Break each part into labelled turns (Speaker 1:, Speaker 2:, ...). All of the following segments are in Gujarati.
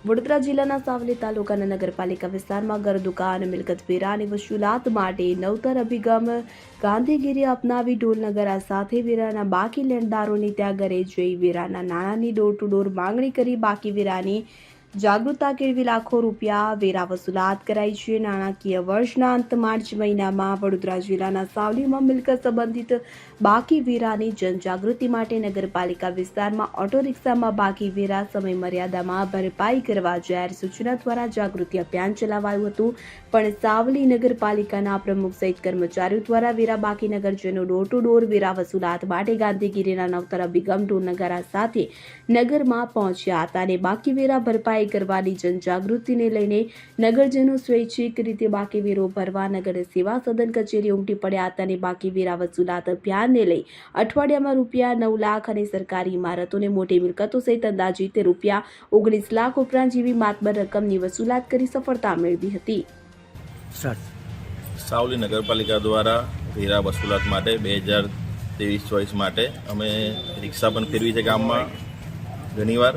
Speaker 1: વડોદરા જિલ્લાના સાવલી તાલુકાના નગરપાલિકા વિસ્તારમાં ઘર દુકાન મિલકત વેરાની વસૂલાત માટે નવતર અભિગમ ગાંધીગીરી અપનાવી ઢોલનગરા સાથે વેરાના બાકી લેણદારોની ત્યાં ઘરે જઈ વેરાના નાણાંની ડોર ટુ ડોર માંગણી કરી બાકી વેરાની જાગૃતતા કેળવી લાખો રૂપિયા વેરા વસૂલાત કરાઈ છે. નાણાકીય વર્ષના અંત માર્ચ મહિનામાં વડોદરા જિલ્લાના સાવલીમાં મિલકત સંબંધિત બાકી વેરાની જનજાગૃતિ માટે નગરપાલિકા વિસ્તારમાં ઓટો રિક્ષામાં બાકી વેરા સમય મર્યાદામાં ભરપાઈ કરવા જાહેર સૂચના દ્વારા જાગૃતિ અભિયાન ચલાવાયું હતું. પણ સાવલી નગરપાલિકાના પ્રમુખ સહિત કર્મચારીઓ દ્વારા વેરા બાકી નગરજનો ડોર ટુ ડોર વેરા વસૂલાત માટે ગાંધીગીરીના નવતર અભિગમ ઢોલનગારા સાથે નગરમાં પહોંચ્યા હતા અને બાકી વેરા ભરપાઈ કરવાની જનજાગૃતિને લઈને નગરજનો સ્વૈચ્છિક રીતે બાકી વીરો ભરવા નગર સેવા સદન કચેરી ઉમટી પડ્યા હતા અને બાકી વેરા વસૂલાત અભિયાનને લઈ અઠવાડિયામાં રૂપિયા નવ લાખ અને સરકારી ઇમારતોને મોટી મિલકતો સહિત અંદાજિત રૂપિયા ઓગણીસ લાખ ઉપરાંત જેવી માતબર રકમની વસૂલાત કરી સફળતા મેળવી હતી.
Speaker 2: સાવલી નગરપાલિકા દ્વારા વેરા વસૂલાત માટે બે હજાર ત્રેવીસ ચોવીસ માટે અમે રિક્ષા પણ ફેરવી છે ગામમાં. ઘણીવાર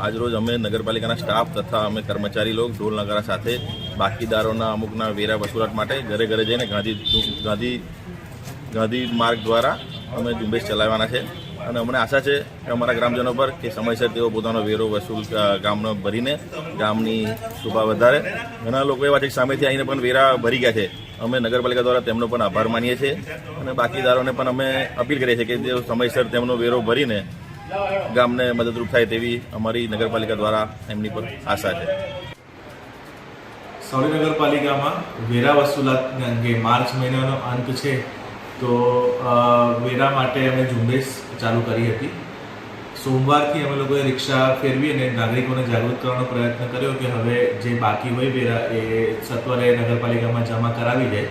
Speaker 2: આજરોજ અમે નગરપાલિકાના સ્ટાફ તથા અમે કર્મચારી લોકો ઢોલ નગારા સાથે બાકીદારોના અમુકના વેરા વસૂલાત માટે ઘરે ઘરે જઈને ગાંધી ગાંધી ગાંધી માર્ગ દ્વારા અમે ઝુંબેશ ચલાવવાના છે. અને અમને આશા છે કે અમારા ગ્રામજનો પર કે સમયસર તેઓ પોતાનો વેરો વસૂલ ગામનો ભરીને ગામની શોભા વધારે. ઘણા લોકો એવા છે સામેથી આવીને પણ વેરા ભરી ગયા છે. અમે નગરપાલિકા દ્વારા તેમનો પણ આભાર માનીએ છીએ. અને બાકીદારોને પણ અમે અપીલ કરીએ છીએ કે તેઓ સમયસર તેમનો વેરો ભરીને ગામને મદદરૂપ થાય તેવી અમારી નગરપાલિકા દ્વારા એમની પર આશા છે.
Speaker 3: સૌરી નગરપાલિકામાં વેરા વસૂલાત અંગે માર્ચ મહિનાનો અંત છે, તો વેરા માટે અમે ઝુંબેશ ચાલુ કરી હતી. સોમવારથી અમે લોકોએ રિક્ષા ફેરવી અને નાગરિકોને જાગૃત કરવાનો પ્રયત્ન કર્યો કે હવે જે બાકી હોય વેરા એ સત્વરે નગરપાલિકામાં જમા કરાવી દે.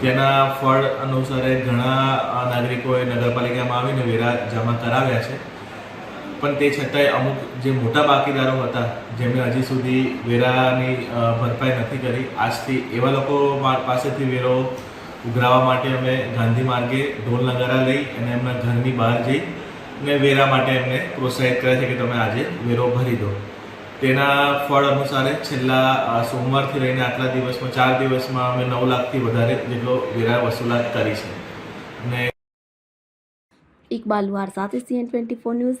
Speaker 3: તેના ફળ અનુસારે ઘણા નાગરિકોએ નગરપાલિકામાં આવીને વેરા જમા કરાવ્યા છે. પણ તે છતાંય અમુક જે મોટા બાકીદારો હતા જેમણે હજી સુધી વેરાની ભરપાઈ નથી કરી, આજથી એવા લોકો પાસેથી વેરો ઉઘરાવવા માટે અમે ગાંધી માર્ગે ઢોલ નગારા લઈ અને એમના ઘરની બહાર જઈ ને વેરા માટે એમને પ્રોત્સાહિત કરે છે કે તમે આજે વેરો ભરી દો. તેના ફળ અનુસારે છેલ્લા સોમવારથી લઈને આટલા દિવસમાં, ચાર દિવસમાં અમે નવ લાખથી વધારે જેટલો વેરા વસૂલાત કરી છે. અને
Speaker 1: ઇકબાલ લુહાર સાથે CN twenty four news